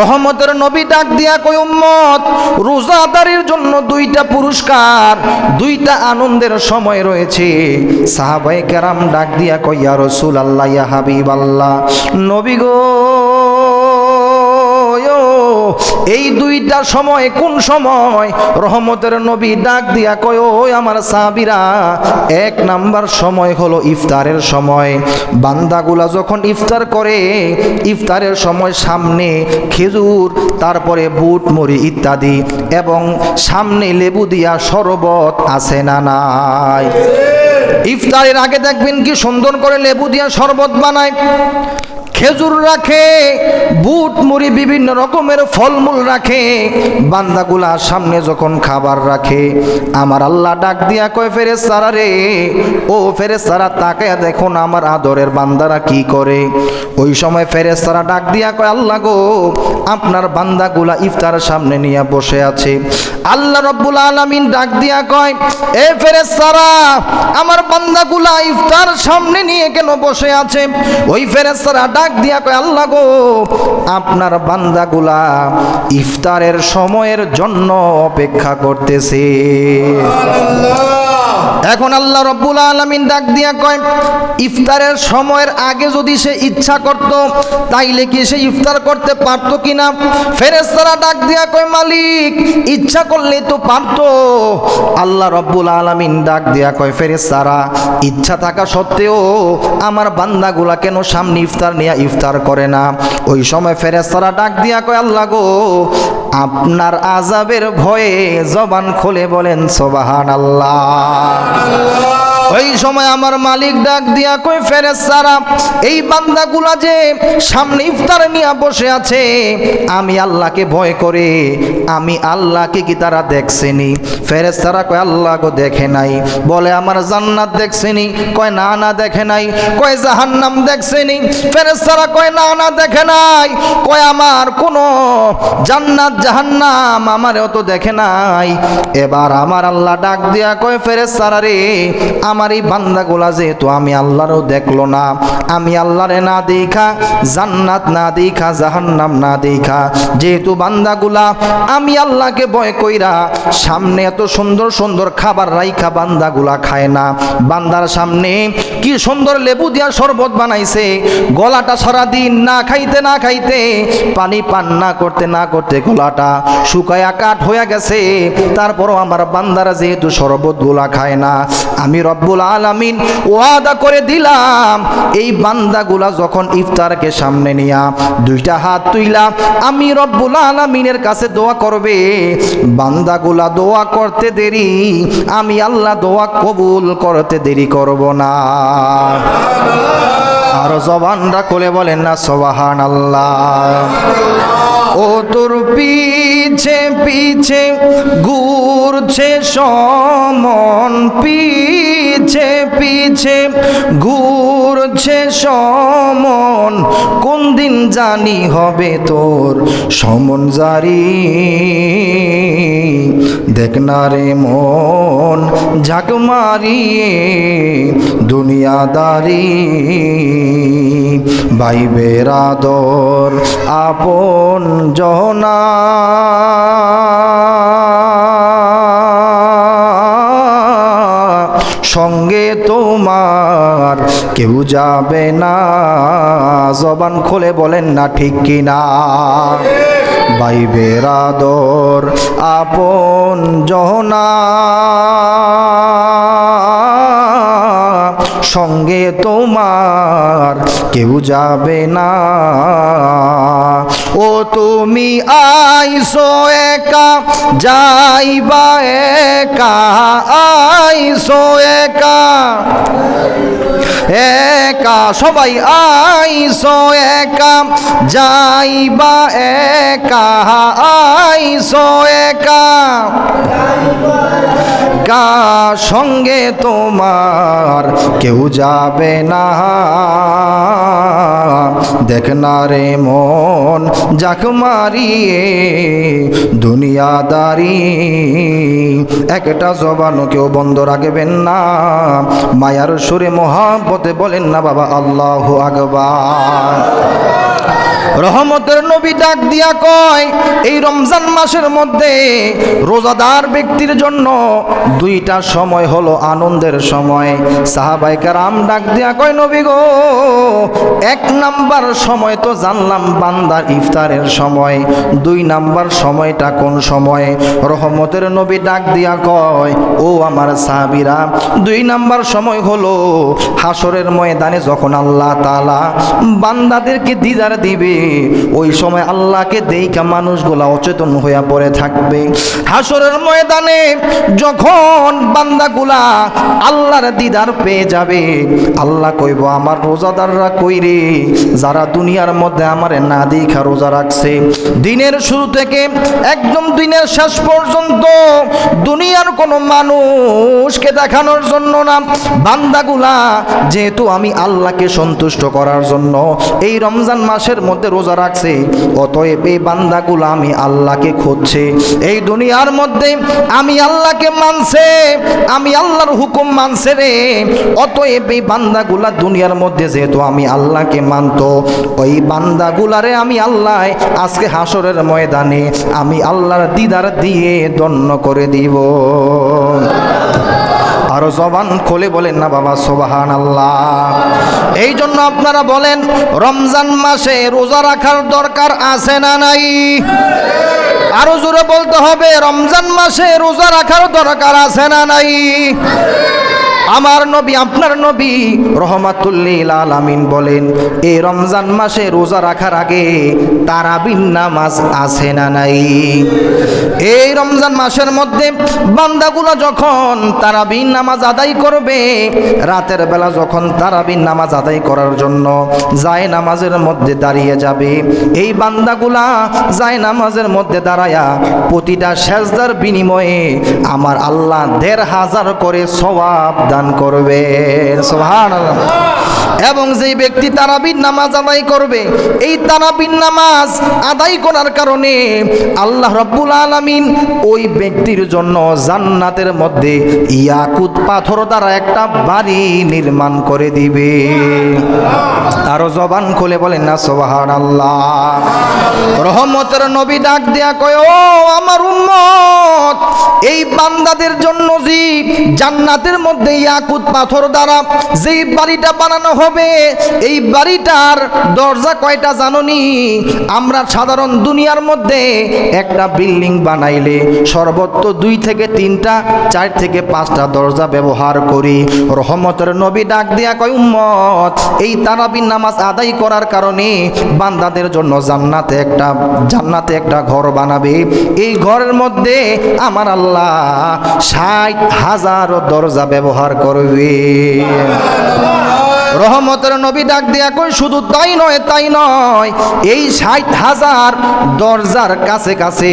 রহমতের নবী ডাক দিয়া কই উম্মত, রোজাদারির জন্য দুইটা পুরস্কার, দুইটা আনন্দের সময় রয়েছে। সাহাবায়ে কেরাম ডাক দিয়া কই রসুল আল্লাহ হাবিব আল্লাহ নবী গো এই দুইটা সময় কোন সময়? রহমতের নবী ডাক দিয়া কয় আমার সাবিরা এক নাম্বার সময় হলো ইফতারের সময়। বান্দাগুলা যখন ইফতার করে, ইফতারের সময় সামনে খেজুর, তারপরে বুট, মুড়ি ইত্যাদি এবং সামনে লেবু দিয়া শরবত আছে না নাই? ইফতারের আগে দেখবেন কি সুন্দর করে লেবু দিয়া শরবত বানায়। খেজুর রাখে, বুট মুড়ি বিভিন্ন রকমের ফলমূল রাখে। বান্দাগুলা সামনে যখন খাবার রাখে, আমার আল্লাহ ডাক দিয়া কয় ফেরে সারা রে, ও ফেরে সারা তাকায় দেখুন আমার আদরের বান্দারা কি করে? ওই সময় ফেরে সারা ডাক দিয়া কয়, আল্লাহ গো, আপনার বান্দাগুলা ইফতার সামনে নিয়ে বসে আছে। আল্লাহ রব্বুল আলামিন ডাক দিয়া কয়, এ ফেরে সারা আমার বান্দাগুলা ইফতার সামনে নিয়ে কেন বসে আছে? ওই ফেরেস্তারা ডাক দিয়া কয় আল্লাহ গো আপনার বান্দাগুলা ইফতারের সময়ের জন্য অপেক্ষা করতেছে। এখন আল্লাহ রব্বুল আলমিন ডাক দিয়া কয়, ইফতারের সময়ের আগে যদি সে ইচ্ছা করত, তাইলে কি সে ইফতার করতে পারত কিনা? ফেরেস্তারা ডাক দিয়া কয়, মালিক, ইচ্ছা করলে তো পারত। আল্লাহ রব্বুল আলমিন ডাক দিয়া কয় ফেরেস্তারা ইচ্ছা থাকা সত্ত্বেও আমার বান্দাগুলা কেন সামনে ইফতার নিয়ে ইফতার করে না? ওই সময় ফেরেস্তারা ডাক দিয়া কয়, আল্লাহ গো আপনার আজাবের ভয়ে জবান খুলে বলেন সোবাহান আল্লাহ ওই সময় আমার মালিক ডাক দিয়া কই ফেরেস সারা, এই বান্দাগুলা যে সামনে ইফতার নিয়ে বসে আছে, আমি আল্লাহকে ভয় করে, আমি আল্লাহকে কি তারা দেখছেনি? ফেরেস্তারা কয়, আল্লাহ গো দেখে নাই। বলে, আমার জান্নাত দেখছেনি। কয়, না না, দেখে নাই। কয়, জাহান্নাম দেখছেনি। ফেরেস্তারা কয়, না না, দেখে নাই। কয়, আমার কোনো জান্নাত, জাহান্নাম আমারও তো দেখে নাই। এবার আমার আল্লাহ ডাক দিয়া কয় ফেরেস্তারা রে আমার এই বান্দাগুলা যেহেতু আমি আল্লাহরও দেখল না, আমি আল্লাহরে না দেখা, জান্নাত না দেখা, জাহান্নাম না দেখা, যেহেতু বান্দাগুলা আমি আল্লাহকে ভয় কইরা সামনে এত সুন্দর সুন্দর খাবার রাইখা বান্দাগুলা খায় না। বান্দার সামনে কি সুন্দর লেবু দিয়া শরবত বানাইছে, গলাটা সারাদিন না খাইতে না খাইতে, পানি পান না করতে না করতে গলাটা শুকায়া কাঠ হয়ে গেছে, তারপরও আমার বান্দারা যেহেতু শরবতগুলা খায় না, আমি রব্বুল আলামিন ওয়াদা করে দিলাম, এই বান্দাগুলা যখন ইফতারকে সামনে নিয়া দুইটা হাত তুইলা, আমি রব্বুল আলামিনের কাছে দোয়া করবে, বান্দাগুলা দোয়া করতে দেরি, আমি আল্লাহ দোয়া কবুল করতে দেরি করব না। আর জবানরা কোলে বলেন না সবাহান আল্লাহ ও তোর পিছে পিছে ঘুরছে সমন, পিছে পিছে ঘুরছে সমন। কোন দিন জানি হবে তোর সমন জারি? দেখ না রে মন, ঝাঁক মারিয়ে দুনিয়াদারি বাইবের আদর আপন জনা সঙ্গে তোমার কেউ যাবে না। জবান খুলে বলেন না ঠিক কিনা বাইবের আদর আপন জহনা। সঙ্গে তোমার কেউ যাবে না। ও তুমি আইসো একা যাইবা একা আইসো একা। একা, সবাই আইসো একা, যাইবা একা, আইসো একা। কা সঙ্গে তোমার কেউ যাবে না। দেখ না রে মন, যাক মারিয়ে দুনিয়াদারি। একটা জবানও কেউ বন্ধ রাখবেন না। মায়ার সুরে মহাব্বতে বলেন না বাবা আল্লাহ আকবার। রহমতের নবী ডাক দিয়া কয়, এই রমজান মাসের মধ্যে রোজাদার ব্যক্তির জন্য দুইটা সময় হলো আনন্দের সময়। সাহাবাই কারাম ডাক দিয়া কয়, নবী গো, এক নাম্বার সময় তো জানলাম বান্দার ইফতারের সময়। দুই নাম্বার সময়টা কোন সময়? রহমতের নবী ডাক দিয়া কয়, ও আমার সাহাবিরা, দুই নাম্বার সময় হলো হাসরের ময়দানে যখন আল্লাহ তালা বান্দাদেরকে দিদার দিবে ওই সময় আল্লাহকে দেইকা মানুষগুলা অচেতন হইয়া পড়ে থাকবে। হাসরের ময়দানে যখন বান্দাগুলা আল্লাহর দিদার পেয়ে যাবে, আল্লাহ কইব, আমার রোজাদাররা কইরে যারা দুনিয়ার মধ্যে আমারে না দেখা রোজা রাখছে। দিনের শুরু থেকে একদম দিনের শেষ পর্যন্ত দুনিয়ার কোনো মানুষকে দেখানোর জন্য না, বান্দাগুলা যেহেতু আমি আল্লাহকে সন্তুষ্ট করার জন্য, এই রমজান মাসের মধ্যে রোজা রাখছে, অতএব এই বান্দাগুলা আমি আল্লাহকে খুঁজছে। এই দুনিয়ার মধ্যে আমি আল্লাহকে মানছে, আমি আল্লাহর হুকুম মানছে রে। অতএব এই বান্দাগুলা দুনিয়ার মধ্যে যেহেতু আমি আল্লাহকে মানতো, ওই বান্দাগুলারে আমি আল্লাহ আজকে হাসরের ময়দানে আমি আল্লাহর দিদার দিয়ে দন্য করে দিব। আরও জবান খোলে বলেন না বাবা সোবাহান আল্লাহ এই জন্য আপনারা বলেন, রমজান মাসে রোজা রাখার দরকার আছে না নাই? আরও জোরে বলতে হবে, রমজান মাসে রোজা রাখার দরকার আছে না নাই? আমার নবী, আপনার নবী রহমাতুল্লিল আলামিন বলেন এই রমজান মাসে রোজা রাখার আগে তারাবিন নামাজ আছে না নাই? এই রমজান মাসের মধ্যে বান্দাগুলো যখন তারাবিন নামাজ আদায় করবে, রাতের বেলা যখন তারাবিন নামাজ আদায় করার জন্য যায় নামাজের মধ্যে দাঁড়িয়ে যাবে, এই বান্দাগুলা যায় নামাজের মধ্যে দাঁড়ায়া প্রতিটা সেজদার বিনিময়ে আমার আল্লাহ দেড় হাজার করে সওয়াব দান করবে। এবং যেই ব্যক্তি তারাবিন নামাজ আদায় করবে, এই তারাবিন নামাজ আদায় করার কারণে আল্লাহ রব্বুল আলামিন ওই ব্যক্তির জন্য জান্নাতের মধ্যে ইয়াকুত পাথর দ্বারা একটা বাড়ি নির্মাণ করে দিবে। আরও জবান খুলে বলেন না সোহান আল্লাহ রহমতের নবী ডাক দেয়া কয়, ও আমার উন্মত এই বান্দাদের জন্য জান্নাতের মধ্যে ইয়াকুত পাথর দ্বারা যেই বাড়িটা বানানো হবে, এই বাড়িটার দরজা কয়টা জাননি? আমরা সাধারণ দুনিয়ার মধ্যে একটা বিল্ডিং বানাইলে সর্বত্র দুই থেকে তিনটা, চার থেকে পাঁচটা দরজা ব্যবহার করি। রহমতের নবী ডাক দেয়া কয়, উম্মত, এই তারাবিন নামাজ আদায় করার কারণে বান্দাদের জন্য জান্নাতে একটা জান্নাতে একটা ঘর বানাবে। এই ঘরের মধ্যে আমার আল্লাহ ষাট হাজার দরজা ব্যবহার করবে। রহমতের নবী ডাক দিয়া কই শুধু তাই নয় তাই নয়। এই ষাট হাজার দরজার কাছে কাছে,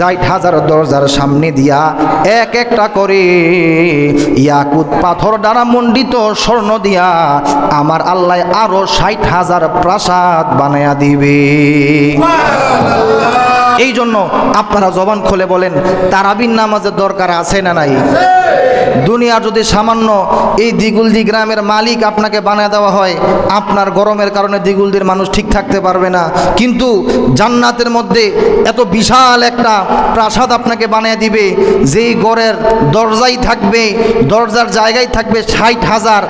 ষাট হাজার দরজার সামনে দিয়া এক একটা করে ইয়াকুত পাথর দ্বারা মণ্ডিত স্বর্ণ দিয়া আমার আল্লাহ আরও ষাট হাজার প্রাসাদ বানায়া দিবে। এই জন্য আপনারা জবান খুলে বলেন তারাবিন নামাজের দরকার আছে না নাই? দুনিয়া যদি সামান্য এই দিগুলদি গ্রামের মালিক আপনাকে বানিয়ে দেওয়া হয়, আপনার গরমের কারণে দিগুলদির মানুষ ঠিক থাকতে পারবে না। কিন্তু জান্নাতের মধ্যে এত বিশাল একটা প্রাসাদ আপনাকে বানিয়ে দিবে, যেই গড়ের দরজাই থাকবে, দরজার জায়গায় থাকবে ষাট হাজার।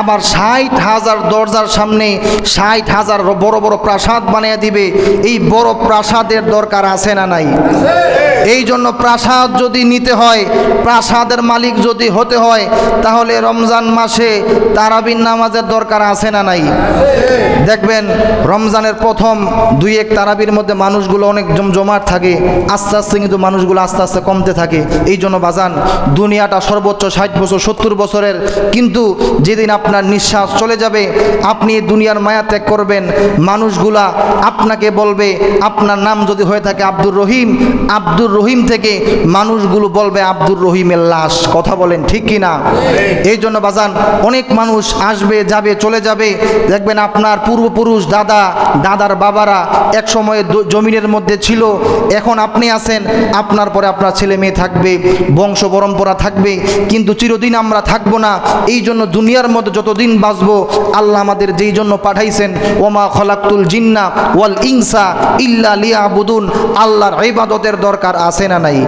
আবার ষাট হাজার দরজার সামনে ষাট হাজার বড় বড় প্রাসাদ বানিয়ে দিবে। এই বড় প্রাসাদের দরকার আছে না নাই? এই জন্য প্রাসাদ যদি নিতে হয় প্রাসাদের মালিক যদি হতে হয় তাহলে রমজান মাসে তারাবিন নামাজের দরকার আছে না নাই? দেখবেন রমজানের প্রথম দুই এক তারাবির মধ্যে মানুষগুলো অনেক জম জমাট থাকে আস্তে আস্তে কিন্তু মানুষগুলো আস্তে আস্তে কমতে থাকে। এই জন্য বাজান দুনিয়াটা সর্বোচ্চ ষাট বছর সত্তর বছরের কিন্তু যেদিন আপনার নিঃশ্বাস চলে যাবে আপনি দুনিয়ার মায়া ত্যাগ করবেন মানুষগুলা আপনাকে বলবে আপনার নাম যদি হয়ে থাকে আব্দুর রহিম আব্দুর আব্দুর রহিম থেকে মানুষগুলো বলবে আব্দুর রহিমের লাশ। কথা বলেন ঠিক কি না? এই জন্য বাজান অনেক মানুষ আসবে যাবে চলে যাবে। দেখবেন আপনার পূর্বপুরুষ দাদা দাদার বাবারা এক সময়ে জমিনের মধ্যে ছিল। এখন আপনি আছেন আপনার পরে আপনার ছেলে মেয়ে থাকবে বংশ পরম্পরা থাকবে কিন্তু চিরদিন আমরা থাকব না। এই জন্য দুনিয়ার মধ্যে যতদিন বাঁচবো আল্লাহ আমাদের যেই জন্য পাঠাইছেন ওমা খলাকুল জিন্না ওয়াল ইনসা ইল্লা লিয়া বুদুন আল্লাহর ইবাদতের দরকার আছে না নাই?